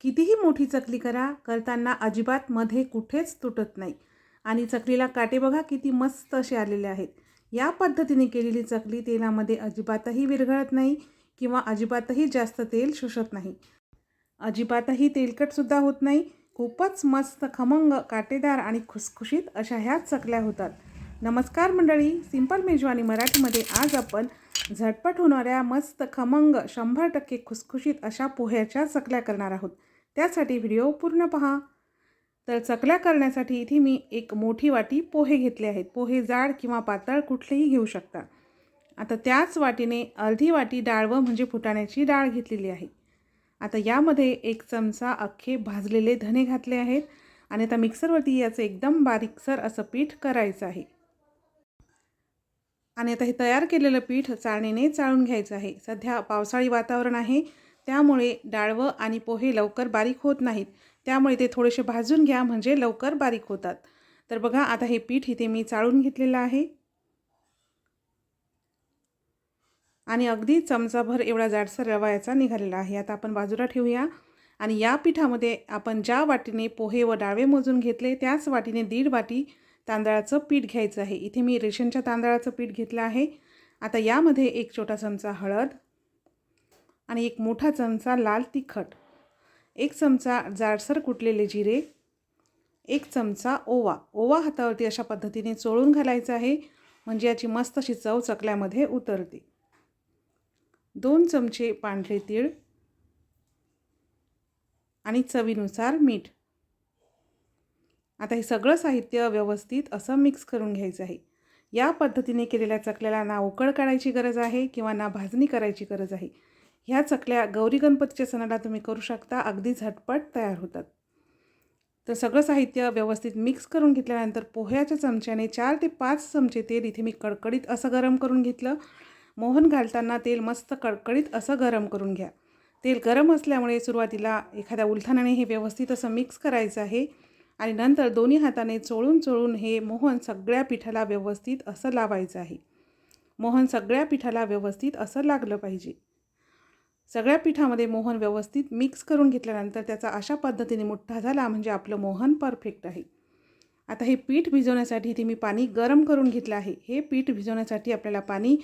कितीही मोठी चकली करा करताना अजिबात मध्ये कुठेच तुटत नाही. आणि चकलीला काटे बघा किती मस्त असे आलेले आहेत. या पद्धतीने केलेली चकली तेलामध्ये अजिबातही विरघळत नाही किंवा अजिबातही जास्त तेल शोषत नाही. अजिबातही तेलकटसुद्धा होत नाही. खूपच मस्त खमंग काटेदार आणि खुसखुशीत अशा ह्याच चकल्या होतात. नमस्कार मंडळी सिंपल मेजवानी मराठीमध्ये आज आपण झटपट होणाऱ्या मस्त खमंग शंभर टक्के खुसखुशीत अशा पोह्याच्या चकल्या करणार आहोत. त्यासाठी व्हिडिओ पूर्ण पहा. तर चकल्या करण्यासाठी इथे मी एक मोठी वाटी पोहे घेतले आहेत. पोहे जाड किंवा पातळ कुठलेही घेऊ शकता. आता त्याच वाटीने अर्धी वाटी डाळवं म्हणजे फुटाण्याची डाळ घेतलेली आहे. आता यामध्ये एक चमचा अख्खे भाजलेले धने घातले आहेत आणि आता मिक्सरवरती याचं एकदम बारीकसर असं पीठ करायचं आहे. आणि आता हे तयार केलेलं पीठ चाळणीने चाळून घ्यायचं आहे. सध्या पावसाळी वातावरण आहे. त्यामुळे डाळवं आणि पोहे लवकर बारीक होत नाहीत. त्यामुळे ते थोडेसे भाजून घ्या म्हणजे लवकर बारीक होतात. तर बघा आता हे पीठ इथे मी चाळून घेतलेलं आहे. आणि अगदी चमचाभर एवढा जाडसर रवा याचा निघालेला आहे. आता आपण बाजूला ठेवूया. आणि या पिठामध्ये आपण ज्या वाटीने पोहे व डाळवे मोजून घेतले त्याच वाटीने दीड वाटी तांदळाचं पीठ घ्यायचं आहे. इथे मी रेशनच्या तांदळाचं पीठ घेतलं आहे. आता यामध्ये एक छोटा चमचा हळद आणि एक मोठा चमचा लाल तिखट एक चमचा जाडसर कुटलेले जिरे एक चमचा ओवा. ओवा हातावरती अशा पद्धतीने चोळून घालायचं आहे म्हणजे याची मस्त अशी चव चकल्यामध्ये उतरते. दोन चमचे पांढरे तीळ आणि चवीनुसार मीठ. आता हे सगळं साहित्य व्यवस्थित असं मिक्स करून घ्यायचं आहे. या पद्धतीने केलेल्या चकल्याला ना उकळ काढायची गरज आहे किंवा ना भाजणी करायची गरज आहे. ह्या चकल्या गौरी गणपतीच्या सणाला तुम्ही करू शकता अगदी झटपट तयार होतात. तर सगळं साहित्य व्यवस्थित मिक्स करून घेतल्यानंतर पोह्याच्या चमच्याने चार ते पाच चमचे तेल इथे मी कडकडीत असं गरम करून घेतलं. मोहन घालताना तेल मस्त कडकडीत असं गरम करून घ्या. तेल गरम असल्यामुळे सुरुवातीला एखाद्या उलथानाने हे व्यवस्थित असं मिक्स करायचं आहे. आणि नंतर दोन्ही हाताने चोळून चोळून हे मोहन सगळ्या पिठाला व्यवस्थित असं लावायचं आहे. मोहन सगळ्या पिठाला व्यवस्थित असं लागलं पाहिजे. सगळ्या पिठामध्ये मोहन व्यवस्थित मिक्स करून घेतल्यानंतर त्याचा अशा पद्धतीने मोठा झाला म्हणजे आपलं मोहन परफेक्ट आहे. आता हे पीठ भिजवण्यासाठी इथे मी पाणी गरम करून घेतलं आहे. हे पीठ भिजवण्यासाठी आपल्याला पाणी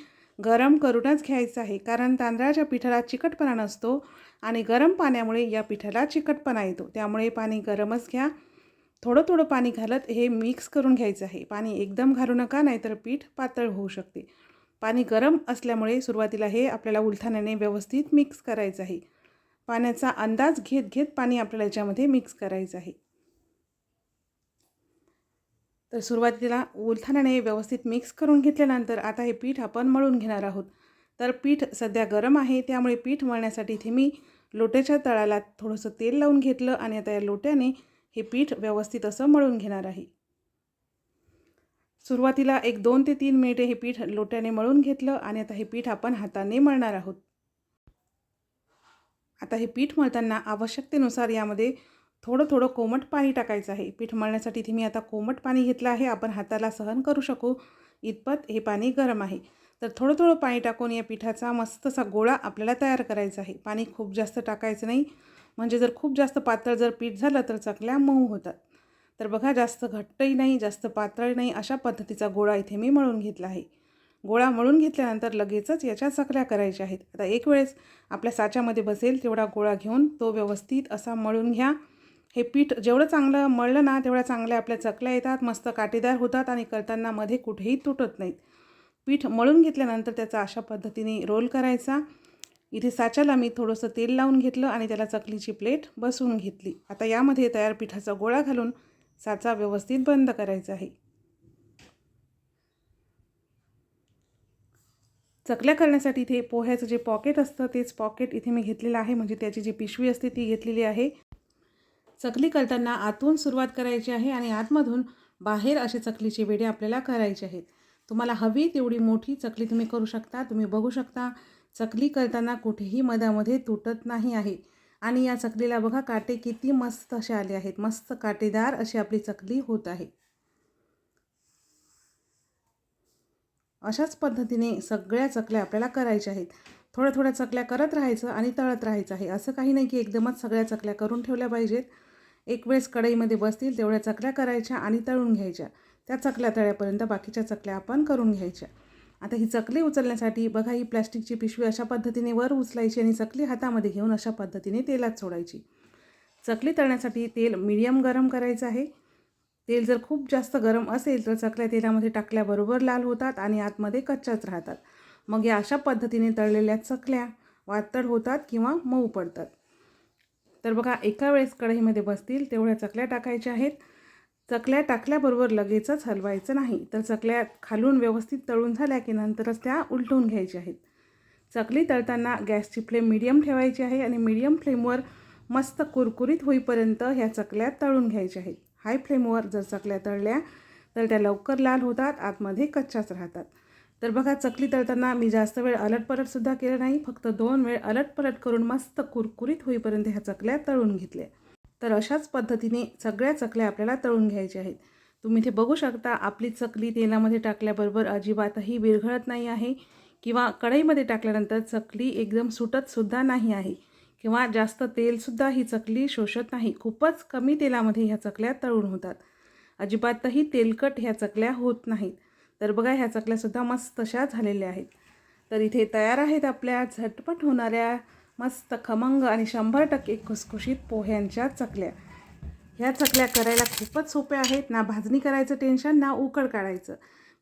गरम करूनच घ्यायचं आहे. कारण तांदळाच्या पिठाला चिकटपणा नसतो आणि गरम पाण्यामुळे या पिठाला चिकटपणा येतो. त्यामुळे पाणी गरमच घ्या. थोडं थोडं पाणी घालत हे मिक्स करून घ्यायचं आहे. पाणी एकदम घालू नका नाहीतर पीठ पातळ होऊ शकते. पाणी गरम असल्यामुळे सुरुवातीला हे आपल्याला उलथाण्याने व्यवस्थित मिक्स करायचं आहे. पाण्याचा अंदाज घेत घेत पाणी आपल्याला याच्यामध्ये मिक्स करायचं आहे. तर सुरुवातीला उलथाण्याने व्यवस्थित मिक्स करून घेतल्यानंतर आता हे पीठ आपण मळून घेणार आहोत. तर पीठ सध्या गरम आहे त्यामुळे पीठ मळण्यासाठी इथे मी लोट्याच्या तळाला थोडंसं तेल लावून घेतलं आणि आता या लोट्याने हे पीठ व्यवस्थित असं मळून घेणार आहे. सुरुवातीला एक दोन ते तीन मिनिटे हे पीठ लोट्याने मळून घेतलं आणि आता हे पीठ आपण हाताने मळणार आहोत. आता हे पीठ मळताना आवश्यकतेनुसार यामध्ये थोडं थोडं कोमट पाणी टाकायचं आहे. पीठ मळण्यासाठी इथे मी आता कोमट पाणी घेतलं आहे. आपण हाताला सहन करू शकू. इतपत हे पाणी गरम आहे. तर थोडं थोडं पाणी टाकून या पिठाचा मस्तसा गोळा आपल्याला तयार करायचा आहे. पाणी खूप जास्त टाकायचं नाही. म्हणजे जर खूप जास्त पातळ जर पीठ झालं तर चकल्या मऊ होतात. तर बघा जास्त घट्टही नाही जास्त पातळ नाही अशा पद्धतीचा गोळा इथे मी मळून घेतला आहे. गोळा मळून घेतल्यानंतर लगेचच याच्या चकल्या करायच्या आहेत. आता एक वेळेस आपल्या साच्यामध्ये बसेल तेवढा गोळा घेऊन तो व्यवस्थित असा मळून घ्या. हे पीठ जेवढं चांगलं मळलं ना तेवढ्या चांगल्या आपल्या चकल्या येतात मस्त काटेदार होतात आणि करताना मध्ये कुठेही तुटत नाहीत. पीठ मळून घेतल्यानंतर त्याचा अशा पद्धतीने रोल करायचा. इथे साच्याला मी थोडंसं तेल लावून घेतलं आणि त्याला चकलीची प्लेट बसवून घेतली. आता यामध्ये तयार पिठाचा गोळा घालून साचा व्यवस्थित बंद करायचा आहे. चकल्या करण्यासाठी इथे पोह्याचं जे पॉकेट असतं तेच पॉकेट इथे मी घेतलेलं आहे. म्हणजे त्याची जी पिशवी असते ती घेतलेली आहे. चकली करताना आतून सुरुवात करायची आहे आणि आतमधून बाहेर असे चकलीचे वेडे आपल्याला करायचे आहेत. तुम्हाला हवी तेवढी मोठी चकली तुम्ही करू शकता तुम्ही बघू शकता. चकली करताना कुठेही मधामध्ये तुटत नाही आहे. आणि या चकलीला बघा काटे किती मस्त असे आले आहेत. मस्त काटेदार अशी आपली चकली होत आहे. अशाच पद्धतीने सगळ्या चकल्या आपल्याला करायच्या आहेत. थोड्या थोड्या चकल्या करत राहायचं आणि तळत राहायचं आहे. असं काही नाही की एकदमच सगळ्या चकल्या करून ठेवल्या पाहिजेत. एक वेळेस कढईमध्ये बसतील तेवढ्या चकल्या करायच्या आणि तळून घ्यायच्या. त्या चकल्या तळ्यापर्यंत बाकीच्या चकल्या आपण करून घ्यायच्या. आता ही चकली उचलण्यासाठी बघा ही प्लॅस्टिकची पिशवी अशा पद्धतीने वर उचलायची आणि चकली हातामध्ये घेऊन अशा पद्धतीने तेलात सोडायची. चकली तळण्यासाठी तेल मिडियम गरम करायचं आहे. तेल जर खूप जास्त गरम असेल तर चकल्या तेलामध्ये टाकल्याबरोबर लाल होतात आणि आतमध्ये कच्च्याच राहतात. मग या अशा पद्धतीने तळलेल्या चकल्या वातड होतात किंवा मऊ पडतात. तर बघा एका वेळेस कढईमध्ये बसतील तेवढ्या चकल्या टाकायच्या आहेत. चकल्या टाकल्याबरोबर लगेचच हलवायचं नाही. तर चकल्या खालून व्यवस्थित तळून झाल्या की नंतरच त्या उलटून घ्यायच्या आहेत. चकली तळताना गॅसची फ्लेम मीडियम ठेवायची आहे आणि मीडियम फ्लेमवर मस्त कुरकुरीत होईपर्यंत ह्या चकल्या तळून घ्यायच्या आहेत. हाय फ्लेमवर जर चकल्या तळल्या तर त्या लवकर लाल होतात आतमध्ये कच्च्याच राहतात. तर बघा चकली तळताना मी जास्त वेळ अलटपलटसुद्धा केलं नाही. फक्त दोन वेळ अलटपलट करून मस्त कुरकुरीत होईपर्यंत ह्या चकल्या तळून घेतल्या. तर अशाच पद्धतीने सगळ्या चकल्या आपल्याला तळून घ्यायच्या आहेत. तुम्ही इथे बघू शकता आपली चकली तेलामध्ये टाकल्याबरोबर अजिबातही विरघळत नाही आहे किंवा कढईमध्ये टाकल्यानंतर चकली एकदम सुटतसुद्धा नाही आहे किंवा जास्त तेलसुद्धा ही चकली शोषत नाही. खूपच कमी तेलामध्ये ह्या चकल्या तळून होतात. अजिबातही तेलकट ह्या चकल्या होत नाहीत. तर बघा ह्या चकल्यासुद्धा मस्त अशा झालेल्या आहेत. तर इथे तयार आहेत आपल्या झटपट होणाऱ्या मस्त खमंग आणि शंभर टक्के खुसखुशीत पोह्यांच्या चकल्या. ह्या चकल्या करायला खूपच सोप्या आहेत. ना भाजणी करायचं टेन्शन ना उकड काढायचं.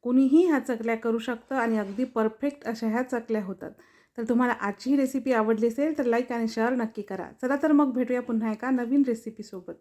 कुणीही ह्या चकल्या करू शकतं आणि अगदी परफेक्ट अशा ह्या चकल्या होतात. तर तुम्हाला आजची रेसिपी आवडली असेल तर लाईक आणि शेअर नक्की करा. चला तर मग भेटूया पुन्हा एका नवीन रेसिपीसोबत